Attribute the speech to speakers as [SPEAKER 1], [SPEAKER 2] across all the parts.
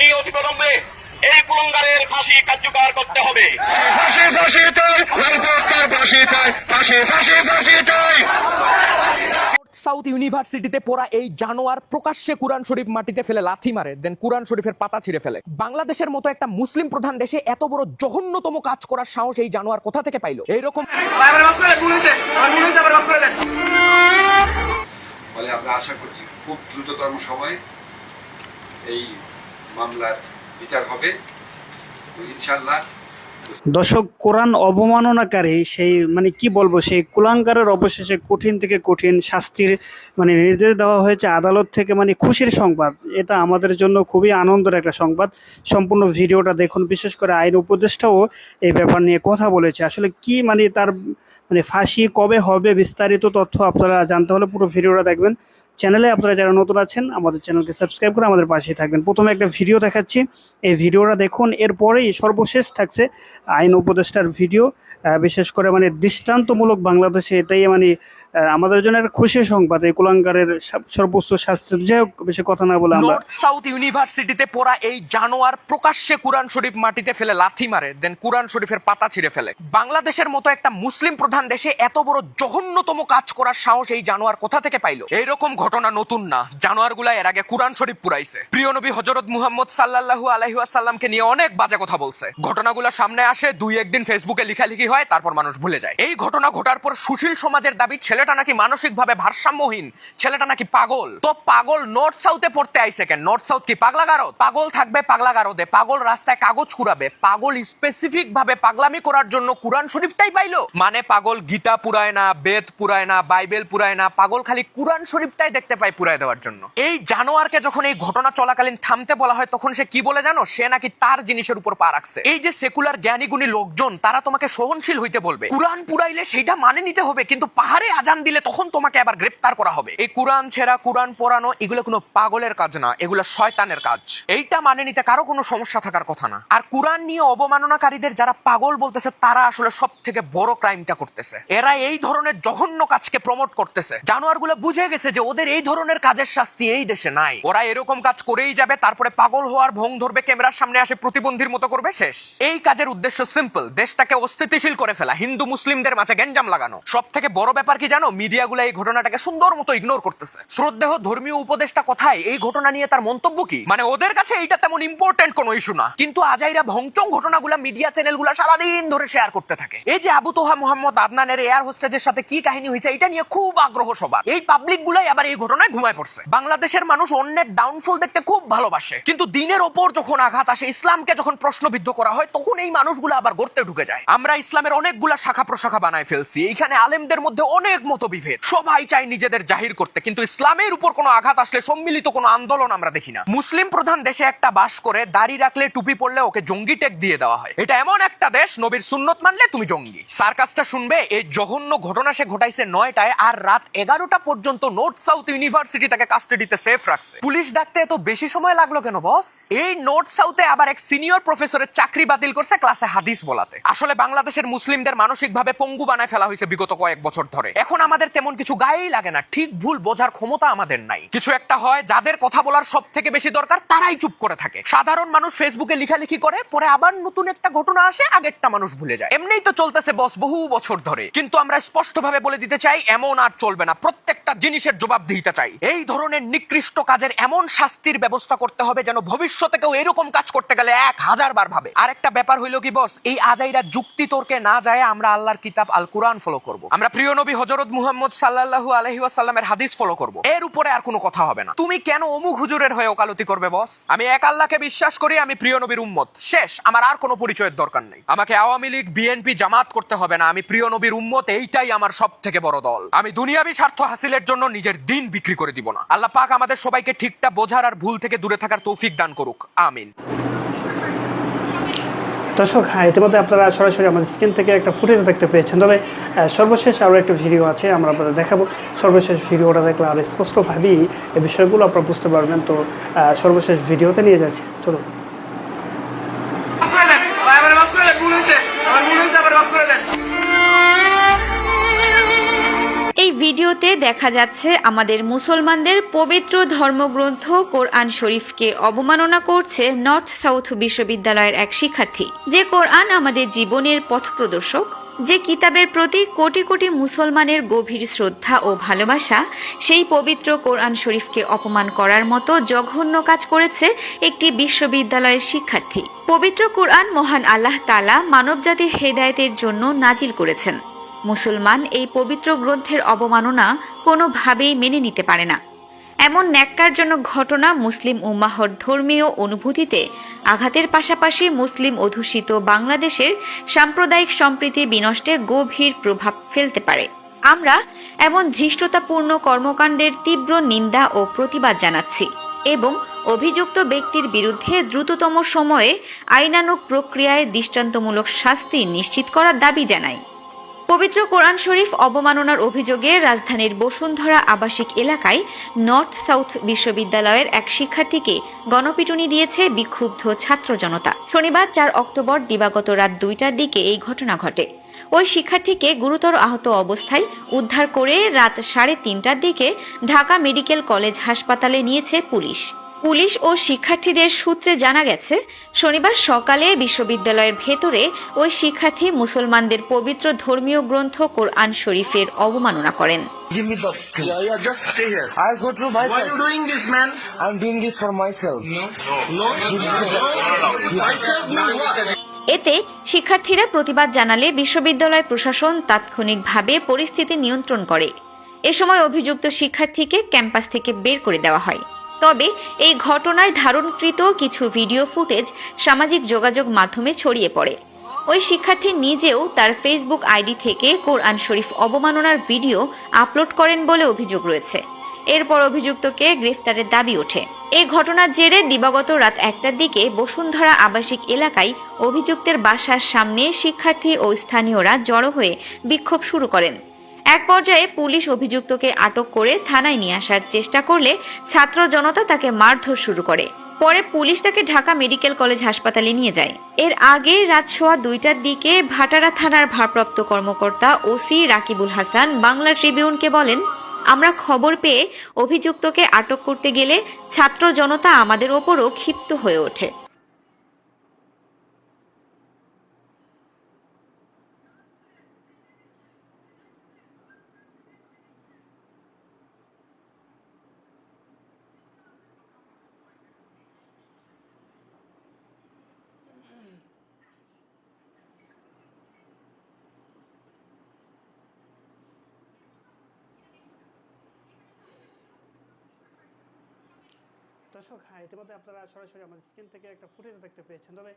[SPEAKER 1] নিয়ে অতিবিলম্বে এই কুলঙ্গারের ফাঁসি কার্যকর করতে হবে।
[SPEAKER 2] ফাঁসি ফাঁসি চাই লালপথকার ফাঁসি চাই ফাঁসি ফাঁসি ফাঁসি চাই
[SPEAKER 3] সাউথ ইউনিভার্সিটিতে পড়া এই জানোয়ার প্রকাশ্যে কোরআন শরীফ মাটিতে ফেলে লাথি মারে দেন কোরআন শরীফের পাতা ছিঁড়ে ফেলে। বাংলাদেশের মতো একটা মুসলিম প্রধান দেশে এত বড় জঘন্যতম কাজ করার সাহস এই জানোয়ার কোথা থেকে পাইলো? এইরকম
[SPEAKER 4] আমরা
[SPEAKER 5] আশা করছি খুব দ্রুততম সময়ে এই মামলার বিচার হবে। ইনশাল্লাহ
[SPEAKER 6] দর্শক, কোরআন অবমাননাকারী, সেই মানে কি বলব, সেই কুলাঙ্কারের অবশেষে কঠিন থেকে কঠিন শাস্তির মানে নির্দেশ দেওয়া হয়েছে আদালত থেকে মানে খুশির সংবাদ। এটা আমাদের জন্য খুবই আনন্দের একটা সংবাদ। সম্পূর্ণ ভিডিওটা দেখুন, বিশেষ করে আইন উপদেষ্টাও এই ব্যাপার নিয়ে কথা বলেছে। আসলে কি মানে তার মানে ফাঁসি কবে হবে বিস্তারিত তথ্য আপনারা জানতে হলে পুরো ভিডিওটা দেখবেন। চ্যানেলে আপনারা যারা নতুন আছেন, আমাদের চ্যানেলকে সাবস্ক্রাইব করে আমাদের পাশেই থাকবেন। প্রথমে একটা ভিডিও দেখাচ্ছি। এই ভিডিওটা দেখুন, এরপরেই সর্বশেষ থাকছে আইন উপদেষ্টার ভিডিও বিশেষ করে মানে দৃষ্টান্তমূলক বাংলাদেশে এটাই মানে আমাদের জন্য একটা খুশির সংবাদ, এই কুলাঙ্গারের সর্বোচ্চ শাস্তি। যাই হোক, বেশি কথা না বলে আমরা
[SPEAKER 3] সাউথ ইউনিভার্সিটিতে পড়া এই জানোয়ার প্রকাশ্যে কোরআন শরীফ মাটিতে ফেলে, লাথি মারে দেন কোরআন শরীফের পাতা ছিঁড়ে ফেলে। বাংলাদেশের মতো একটা মুসলিম প্রধান দেশে এত বড় জঘন্যতম কাজ করার সাহস এই জানোয়ার কোথা থেকে পাইলো? এইরকম ঘটনা নতুন না। জানোয়ারগুলা এর আগে কোরআন শরীফ পুরাইছে। প্রিয় নবী হজরত মুহাম্মদ সাল্লাল্লাহু আলাইহি ওয়াসাল্লামকে নিয়ে অনেক বাজে কথা বলছে। ঘটনাগুলো সামনে আসে, দুই একদিন ফেসবুকে লেখালেখি হয়, তারপর মানুষ ভুলে যায়। এই ঘটনা ঘটার পর সুশীল সমাজের দাবি, ছেলেটা নাকি মানসিকভাবে ভারসাম্যহীন, ছেলেটা নাকি পাগল। তো পাগল নর্থ সাউথে পড়তে আইছে কেন? নর্থ সাউথ কি পাগলা গারদ পাগল থাকবে পাগলা গারদে পাগল রাস্তায় কাগজ কুড়াবে, পাগল স্পেসিফিক ভাবে পাগলামি করার জন্য কোরআন শরীফটাই পাইলো। মানে পাগল গীতা পুরায় না, বেদ পুরায় না, বাইবেল পুরায় না, পাগল খালি কোরআন শরীফটাই দেখতে পায় পুরায় দেওয়ার জন্য। এই জানোয়ারকে যখন এই ঘটনা চলাকালীন থামতে বলা হয়, তখন সে কি বলে জানো? সে নাকি তার জিনিসের উপর পা রাখছে। এই যে সেকুলার জ্ঞানী গুণী লোকজন, তারা তোমাকে সহনশীল হইতে বলবে। কোরআন পুরাইলে সেইটা মানে নিতে হবে, কিন্তু পাহাড়ে আজান দিলে তখন তোমাকে আবার গ্রেপ্তার করা হবে। এই কোরআন ছেঁড়া, কোরআন পড়ানো, এগুলো কোনো পাগলের কাজ না, এগুলো শয়তানের কাজ। এইটা মানে নিতে কারও কোনো সমস্যা থাকার কথা না। আর কোরআন নিয়ে অবমাননাকারীদের যারা পাগল বলতেছে, তারা আসলে সব থেকে বড় ক্রাইমটা করতেছে। এরা এই ধরনের জঘন্য কাজকে প্রমোট করতেছে। জানোয়ারগুলো বুঝে গেছে যে ওদের এই ধরনের কাজের শাস্তি এই দেশে নাই। ওরা এরকম কাজ করেই যাবে, তারপরে পাগল হওয়ার ভং ধরবে, ক্যামেরার সামনে আসে, প্রতিবন্ধীর মতো করবে, শেষ। এই কাজের উদ্দেশ্য সিম্পল দেশটাকে অস্থিতিশীল করে ফেলা, হিন্দু মুসলিমদের মাঝে গ্যাঞ্জাম লাগানো। সব থেকে বড় ব্যাপার কি জানো? মিডিয়াগুলো এই ঘটনাটাকে সুন্দর মতো ইগনোর করতেছে। শ্রদ্ধেহ ধর্মীয় উপদেষ্টা কথায়? এই ঘটনা নিয়ে তার মন্তব্য কি? মানে ওদের কাছে এইটা তেমন ইম্পর্টেন্ট কোনো ইস্যু না। কিন্তু আজাইরা ভংচং ঘটনাগুলা মিডিয়া চ্যানেলগুলো সারাদিন ধরে শেয়ার করতে থাকে। এই যে আবু তোহা, মোহাম্মদ আদনানের এয়ার হোস্টেজের সাথে কি কাহিনী হয়েছে, এটা নিয়ে খুব আগ্রহ সবার। এই পাবলিক গুলাই আবার এই ঘটনায় ঘুমায় পড়ছে। বাংলাদেশের মানুষ অন্যের ডাউনফল দেখতে খুব ভালোবাসে। কিন্তু দিনের ওপর যখন আঘাত আসে, ইসলামকে যখন প্রশ্নবিদ্ধ করা হয়, তখন এই মানুষগুলো আবার গড়তে ঢুকে যায়। আমরা ইসলামের অনেকগুলা শাখা প্রশাখা বানায় ফেলছি। এইখানে আলেমদের মধ্যে অনেক মতবিভেদ। সবাই চায় নিজেদের জাহির করতে, কিন্তু ইসলামের উপর কোনো আঘাত আসলে সম্মিলিত কোনো আন্দোলন আমরা দেখি না। মুসলিম প্রধান দেশে একটা বাস করে দাড়ি রাখলে টুপি পড়লে ওকে জঙ্গি টেক দিয়ে দেওয়া হয়। এটা এমন একটা দেশ, নবীর সুন্নত মানলে তুমি জঙ্গি। সার্কাসটা শুনবে, এই জঘন্য ঘটনা সে ঘটাইছে নয়টায় আর রাত এগারোটা পর্যন্ত নর্থ সাউথ ইউনিভার্সিটি তাকে কাস্টাডিতে সেফ রাখছে। পুলিশ ডাকতে এত বেশি সময় লাগল কেন, বস? এই নর্থ সাউথে আবার এক সিনিয়র প্রফেসরের চাকরি বাতিল করছে ক্লাসে হাদিস বলাতে। আসলে বাংলাদেশের মুসলিমদের মানসিকভাবে পঙ্গু বানায় ফেলা হয়েছে বিগত কয়েক বছর ধরে। এখন আমাদের তেমন কিছু গায়েই লাগে না, ঠিক ভুল বোঝার ক্ষমতা আমাদের নাই। কিছু একটা হয়, যাদের কথা বলার সব থেকে বেশি দরকার, তারাই চুপ করে থাকে। সাধারণ মানুষ ফেসবুকে লেখালেখি করে, পরে আবার নতুন একটা ঘটনা আসে, আগেরটা মানুষ ভুলে যায়। এমনিই তো চলতেছে বস বহু বছর ধরে। কিন্তু আমরা স্পষ্টভাবে বলে দিতে চাই, এমন আর চলবে না। প্রত্যেকটা জিনিসের জবাব দিতে চাই। এই ধরনের নিকৃষ্ট কাজের এমন শাস্তির ব্যবস্থা করতে হবে, যেন ভবিষ্যতে কেউ এরকম কাজ করতে গেলে এক হাজার বার ভাবে। আর একটা ব্যাপার হইল কি বস এই আজাইরা যুক্তি তর্কে না যায় আমরা আল্লাহর কিতাব আল কোরআন ফলো করব। আমরা প্রিয় নবী হজরত মুহাম্মদ সাল্লাল্লাহু আলাইহি ওয়াসাল্লামের হাদিস ফলো করব। এর উপরে আর কোনো কথা হবে না। তুমি কেন অমুক হুজুরের হয়ে ওকালতি করবে বস আমি এক আল্লাহকে বিশ্বাস করি, আমি প্রিয় নবীর উম্মত। শেষ, আমার আর কোনো পরিচয়ের দরকার নেই। আমাকে আওয়ামী লীগ বিএনপি জামাত করতে হবে না। আমি প্রিয় নবীর উম্মত, এইটাই আমার সব থেকে বড় দল। আমি দুনিয়াবি স্বার্থ হাসিলের জন্য নিজের দিন বিক্রি করে দিব না। আল্লাহ পাক আমাদের সবাইকে ঠিকটা বোঝার আর ভুল থেকে দূরে থাকার তৌফিক দান করুক। আমিন।
[SPEAKER 6] দর্শক হ্যাঁ ইতিমধ্যে আপনারা সরাসরি আমাদের স্ক্রিন থেকে একটা ফুটেজ দেখতে পেয়েছেন। তবে সর্বশেষ আরও একটা ভিডিও আছে, আমরা আপনাদের দেখাবো। সর্বশেষ ভিডিওটা দেখলে আরও স্পষ্টভাবেই এই বিষয়গুলো আপনারা বুঝতে পারবেন। তো সর্বশেষ ভিডিওতে নিয়ে যাচ্ছি। চলুন।
[SPEAKER 7] এই ভিডিওতে দেখা যাচ্ছে আমাদের মুসলমানদের পবিত্র ধর্মগ্রন্থ কোরআন শরীফকে অবমাননা করছে নর্থ সাউথ বিশ্ববিদ্যালয়ের এক শিক্ষার্থী। যে কোরআন আমাদের জীবনের পথপ্রদর্শক যে কিতাবের প্রতি কোটি কোটি মুসলমানের গভীর শ্রদ্ধা ও ভালোবাসা, সেই পবিত্র কোরআন শরীফকে অপমান করার মতো জঘন্য কাজ করেছে একটি বিশ্ববিদ্যালয়ের শিক্ষার্থী। পবিত্র কোরআন মহান আল্লাহ তালা মানবজাতির হেদায়েতের জন্য নাজিল করেছেন। মুসলমান এই পবিত্র গ্রন্থের অবমাননা কোনোভাবেই মেনে নিতে পারে না। এমন ন্যাক্কারজনক ঘটনা মুসলিম উম্মাহর ধর্মীয় অনুভূতিতে আঘাতের পাশাপাশি মুসলিম অধ্যুষিত বাংলাদেশের সাম্প্রদায়িক সম্প্রীতি বিনষ্টে গভীর প্রভাব ফেলতে পারে। আমরা এমন ধৃষ্টতাপূর্ণ কর্মকাণ্ডের তীব্র নিন্দা ও প্রতিবাদ জানাচ্ছি এবং অভিযুক্ত ব্যক্তির বিরুদ্ধে দ্রুততম সময়ে আইনানুগ প্রক্রিয়ায় দৃষ্টান্তমূলক শাস্তি নিশ্চিত করার দাবি জানাই। পবিত্র কোরআন শরীফ অবমাননার অভিযোগে রাজধানীর বসুন্ধরা আবাসিক এলাকায় নর্থ সাউথ বিশ্ববিদ্যালয়ের এক শিক্ষার্থীকে গণপিটুনি দিয়েছে বিক্ষুব্ধ ছাত্র জনতা। শনিবার চার অক্টোবর দিবাগত রাত দুইটার দিকে এই ঘটনা ঘটে। ওই শিক্ষার্থীকে গুরুতর আহত অবস্থায় উদ্ধার করে রাত সাড়ে তিনটার দিকে ঢাকা মেডিকেল কলেজ হাসপাতালে নিয়েছে পুলিশ। পুলিশ ও শিক্ষার্থীদের সূত্রে জানা গেছে শনিবার সকালে বিশ্ববিদ্যালয়ের ভেতরে ওই শিক্ষার্থী মুসলমানদের পবিত্র ধর্মীয় গ্রন্থ কোরআন শরীফের অবমাননা করেন? এতে শিক্ষার্থীরা প্রতিবাদ জানালে বিশ্ববিদ্যালয় প্রশাসন তাৎক্ষণিকভাবে পরিস্থিতি নিয়ন্ত্রণ করে। এ সময় অভিযুক্ত শিক্ষার্থীকে ক্যাম্পাস থেকে বের করে দেওয়া হয়। তবে এই ঘটনায় ধারণকৃত কিছু ভিডিও ফুটেজ সামাজিক যোগাযোগ মাধ্যমে ছড়িয়ে পড়ে। ওই শিক্ষার্থী নিজেও তার ফেসবুক আইডি থেকে কোরআন শরীফ অবমাননার ভিডিও আপলোড করেন বলে অভিযোগ রয়েছে। এরপর অভিযুক্তকে গ্রেফতারের দাবি ওঠে। এই ঘটনার জেরে দিবাগত রাত একটার দিকে বসুন্ধরা আবাসিক এলাকায় অভিযুক্তের বাসার সামনে শিক্ষার্থী ও স্থানীয়রা জড়ো হয়ে বিক্ষোভ শুরু করেন। এক পর্যায়ে পুলিশ অভিযুক্তকে আটক করে থানায় নিয়ে আসার চেষ্টা করলে ছাত্র জনতা তাকে মারধর শুরু করে। পরে পুলিশ তাকে ঢাকা মেডিকেল কলেজ হাসপাতালে নিয়ে যায়। এর আগে রাত সোয়া দুইটার দিকে ভাটারা থানার ভারপ্রাপ্ত কর্মকর্তা ওসি রাকিবুল হাসান বাংলা ট্রিবিউনকে বলেন, আমরা খবর পেয়ে অভিযুক্তকে আটক করতে গেলে ছাত্র জনতা আমাদের ওপরও ক্ষিপ্ত হয়ে ওঠে।
[SPEAKER 6] দর্শক হ্যাঁ ইতিমধ্যে আপনারা সরাসরি আমাদের স্ক্রিন থেকে একটা ফুটেজ দেখতে পেয়েছেন। তবে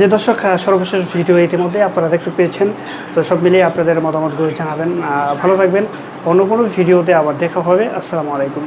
[SPEAKER 6] যে দর্শক আহ, সর্বশেষ ভিডিও ইতিমধ্যে আপনারা দেখতে পেয়েছেন। তো সব মিলিয়ে আপনাদের মতামতগুলো জানাবেন। ভালো থাকবেন। অন্য কোনো ভিডিওতে আবার দেখা হবে। আসসালামু আলাইকুম।